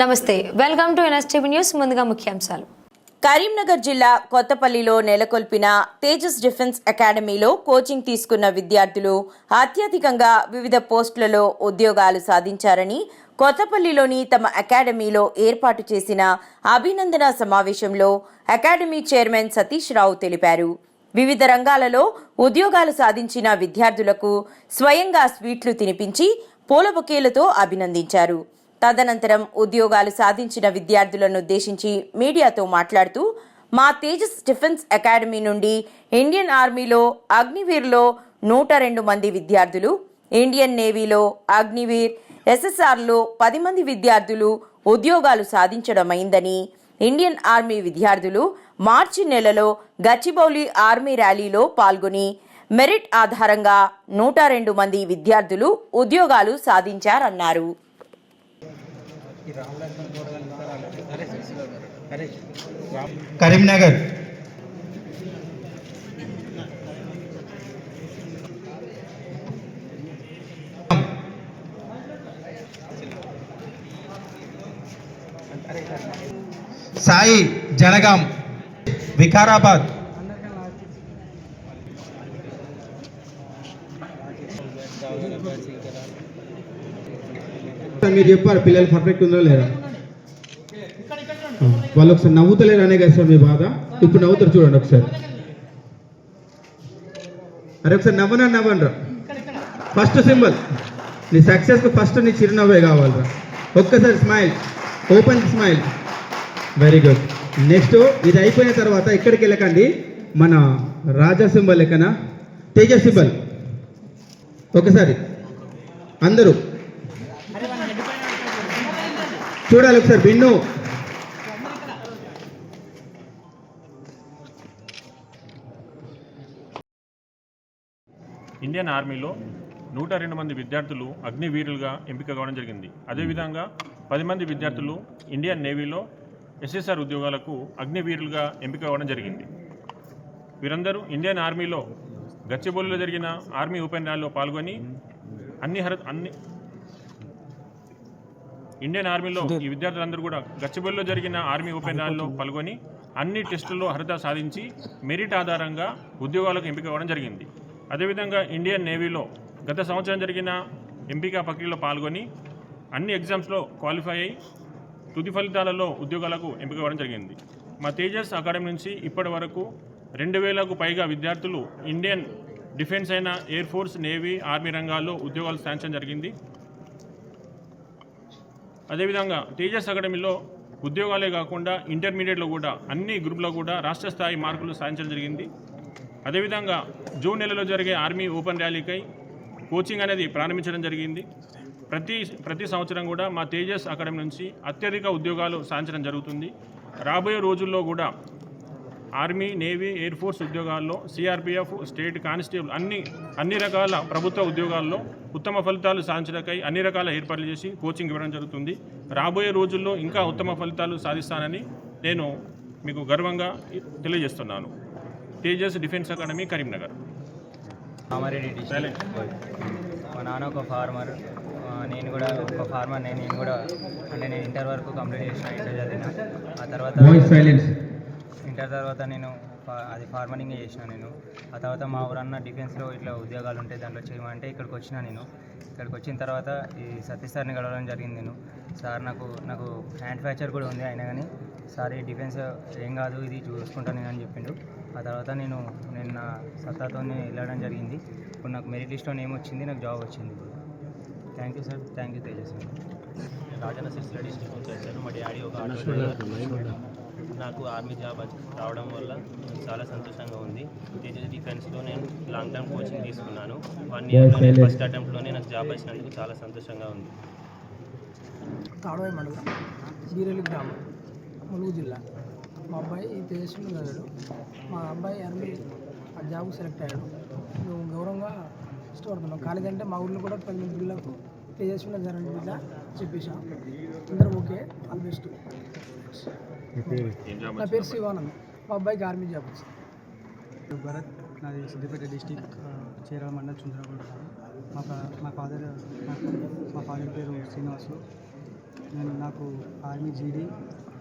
నమస్తే welcome to NSTV news ముందుగా ముఖ్యాంశాలు. కరీంనగర్ జిల్లా కొత్తపల్లిలో నెలకొల్పిన తేజస్ డిఫెన్స్ అకాడమీలో కోచింగ్ తీసుకున్న విద్యార్థులు అత్యధికంగా వివిధ పోస్టులలో ఉద్యోగాలు సాధించారని కొత్తపల్లిలోని తమ అకాడమీలో ఏర్పాటు చేసిన అభినందన సమావేశంలో అకాడమీ చైర్మన్ సతీష్ రావు తెలిపారు. వివిధ రంగాలలో ఉద్యోగాలు సాధించిన విద్యార్థులకు స్వయంగా స్వీట్లు తినిపించి పూల బొకేలతో అభినందించారు. తదనంతరం ఉద్యోగాలు సాధించిన విద్యార్థులను ఉద్దేశించి మీడియాతో మాట్లాడుతూ మా తేజస్ డిఫెన్స్ అకాడమీ నుండి ఇండియన్ ఆర్మీలో అగ్నివీర్లో నూట రెండు మంది విద్యార్థులు ఇండియన్ నేవీలో అగ్నివీర్ ఎస్ఎస్ఆర్లో పది మంది విద్యార్థులు ఉద్యోగాలు సాధించడమైందని ఇండియన్ ఆర్మీ విద్యార్థులు మార్చి నెలలో గచ్చిబౌలి ఆర్మీ ర్యాలీలో పాల్గొని మెరిట్ ఆధారంగా నూట రెండు మంది విద్యార్థులు ఉద్యోగాలు సాధించారన్నారు. కరీంనగర్. సాయి జనగాం వికారాబాద్. మీరు చెప్పారు పిల్లలు పర్ఫెక్ట్ ఉందో లేదా వాళ్ళు ఒకసారి నవ్వుతలేరు అనే కదా సార్ మీ బాధ? ఇప్పుడు నవ్వుతారు చూడండి ఒకసారి. అరే ఒకసారి నవ్వనా నవ్వనరా? ఫస్ట్ సింబల్ నీ సక్సెస్కి ఫస్ట్ నీ చిరునవ్వే కావాలరా. ఒక్కసారి smile open smile very good next ఇది అయిపోయిన తర్వాత ఎక్కడికి వెళ్ళకండి? మన రాజా సింబల్ ఎక్కన? తేజ సింబల్ ఒకసారి. అందరూ. చూడాలి ఒకసారి బిన్ను. ఇండియన్ ఆర్మీలో నూట రెండు మంది విద్యార్థులు అగ్నివీరులుగా ఎంపిక కావడం జరిగింది. అదేవిధంగా పది మంది విద్యార్థులు ఇండియన్ నేవీలో ఎస్ఎస్ఆర్ ఉద్యోగాలకు అగ్నివీరులుగా ఎంపిక కావడం జరిగింది. వీరందరూ ఇండియన్ ఆర్మీలో గచ్చిబౌలిలో జరిగిన ఆర్మీ ఓపెన్ ర్యాలీలో పాల్గొని అన్ని హర అన్ని ఇండియన్ ఆర్మీలో ఈ విద్యార్థులందరూ కూడా గచ్చిబౌలిలో జరిగిన ఆర్మీ ఓపెన్ ర్యాలీలో పాల్గొని అన్ని టెస్టుల్లో అర్హత సాధించి మెరిట్ ఆధారంగా ఉద్యోగాలకు ఎంపిక కావడం జరిగింది. అదేవిధంగా ఇండియన్ నేవీలో గత సంవత్సరం జరిగిన ఎంపిక ప్రక్రియలో పాల్గొని అన్ని ఎగ్జామ్స్లో క్వాలిఫై అయి తుది ఫలితాలలో ఉద్యోగాలకు ఎంపిక కావడం జరిగింది. మా తేజస్ అకాడమీ నుంచి ఇప్పటి వరకు రెండు వేలకు పైగా విద్యార్థులు ఇండియన్ డిఫెన్స్ అయిన ఎయిర్ ఫోర్స్ నేవీ ఆర్మీ రంగాల్లో ఉద్యోగాలు సాధించడం జరిగింది. అదేవిధంగా తేజస్ అకాడమీలో ఉద్యోగాలే కాకుండా ఇంటర్మీడియట్లో కూడా అన్ని గ్రూప్లో కూడా రాష్ట్ర స్థాయి మార్కులు సాధించడం జరిగింది. అదేవిధంగా జూన్ నెలలో జరిగే ఆర్మీ ఓపెన్ ర్యాలీకై కోచింగ్ అనేది ప్రారంభించడం జరిగింది. ప్రతి ప్రతి సంవత్సరం కూడా మా తేజస్ అకాడమీ నుంచి అత్యధిక ఉద్యోగాలు సాధించడం జరుగుతుంది. రాబోయే రోజుల్లో కూడా ఆర్మీ నేవీ ఎయిర్ ఫోర్స్ ఉద్యోగాల్లో సిఆర్పిఎఫ్ స్టేట్ కానిస్టేబుల్ అన్ని అన్ని రకాల ప్రభుత్వ ఉద్యోగాల్లో ఉత్తమ ఫలితాలు సాధించడానికై అన్ని రకాల ఏర్పాట్లు చేసి కోచింగ్ ఇవ్వడం జరుగుతుంది. రాబోయే రోజుల్లో ఇంకా ఉత్తమ ఫలితాలు సాధిస్తానని నేను మీకు గర్వంగా తెలియజేస్తున్నాను. Tejas defence academy Karimnagar. మా నాన్న ఒక ఫార్మర్. నేను కూడా ఒక ఫార్మర్ నేను నేను కూడా అంటే నేను ఇంటర్ వరకు కంప్లీట్ చేసిన ఇంటర్ చదివిన. ఆ తర్వాత వాయిస్ సైలెన్స్ ఇంటర్ తర్వాత నేను అది ఫార్మరింగ్ చేసిన నేను. ఆ తర్వాత మా ఊరన్న డిఫెన్స్లో ఇట్లా ఉద్యోగాలు ఉంటాయి దాంట్లో చేయమంటే ఇక్కడికి వచ్చిన నేను. ఇక్కడికి వచ్చిన తర్వాత ఈ సతీష్ సార్ని కలవడం జరిగింది నేను. సార్ నాకు నాకు హ్యాండ్ ఫ్రాక్చర్ కూడా ఉంది అయినా కానీ సార్ ఈ డిఫెన్స్ ఏం కాదు ఇది చూసుకుంటాను నేను అని చెప్పిండు. ఆ తర్వాత నేను నేను నా సత్తాతో వెళ్ళడం జరిగింది. ఇప్పుడు నాకు మెరిట్ లిస్ట్లో నేమ్ వచ్చింది నాకు జాబ్ వచ్చింది. Thank you sir. Thank you Tejas Rajanna నుంచి వచ్చాను మా డాడీ ఒక. నాకు ఆర్మీ జాబ్ వచ్చి- రావడం వల్ల చాలా సంతోషంగా ఉంది. తేజస్ డిఫెన్స్లో నేను లాంగ్ టర్మ్ కోచింగ్ తీసుకున్నాను వన్ ఇయర్లోనే ఫస్ట్ అటెంప్ట్లోనే నాకు జాబ్ వచ్చినందుకు చాలా సంతోషంగా ఉంది. తాడవాయి మండలం బీరెల్లి గ్రామం ములుగు జిల్లా. మా అబ్బాయి తేజస్వి చదివాడు. మా అబ్బాయి ఆర్మీ ఆ జాబ్ సెలెక్ట్ అయ్యాడు. మేము గౌరవంగా ఇష్టపడుతున్నాం. కాలేజ్ అంటే మా ఊళ్ళో కూడా పది మంది పిల్లలకు తేజస్విలో జరగని బిడ్డ చెప్పేశాం. అందరూ ఓకే. All best. నా పేరు శివానంద్. మా అబ్బాయికి ఆర్మీ జాబ్ వచ్చింది. భరత్ నాది సిద్దిపేట డిస్టిక్ చీరాల మండలం చుంచనగూడ మా మా ఫాదర్ మా ఫాదర్ పేరు శ్రీనివాసు. నేను నాకు ఆర్మీ జీడీ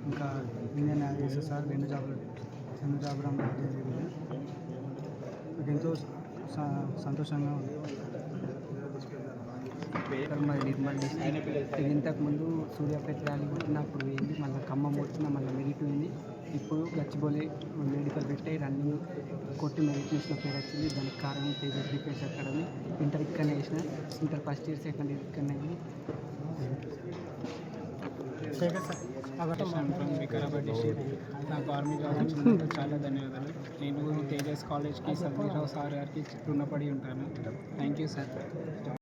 ఇంకా ఇండియన్ ఎస్ఎస్ఆర్ రెండు జాబులు రెండు జాబులు జరిగింది. నాకు ఎంతో స- సంతోషంగా ఉంది. మా నిర్మల్ డిస్ట్రిక్ట్ ఇది ఇంతకుముందు సూర్యాపేట ర్యాలీ కొట్టినప్పుడు ఏంది మళ్ళీ ఖమ్మం వచ్చిన మళ్ళీ మెరిట్ పోయింది ఇప్పుడు గచ్చిబౌలి మెడికల్ పెట్టి రన్నింగ్ కొట్టి మెరిట్ లిస్ట్లో పేరు వచ్చింది. దానికి కారణం తేజస్ డిఫెన్స్ అకాడమీ. ఇంటర్ ఇక్కడనే వేసిన inter first year second year ఇక్కడనే వికారాబాద్ డిస్ట్రిక్ట్ నాకు ఆర్మీ జాబ్ వచ్చినందుకు చాలా ధన్యవాదాలు. నేను తేజస్ కాలేజ్కి సత్యరావు సార్ గారికి రుణపడి ఉంటాను. Thank you sir.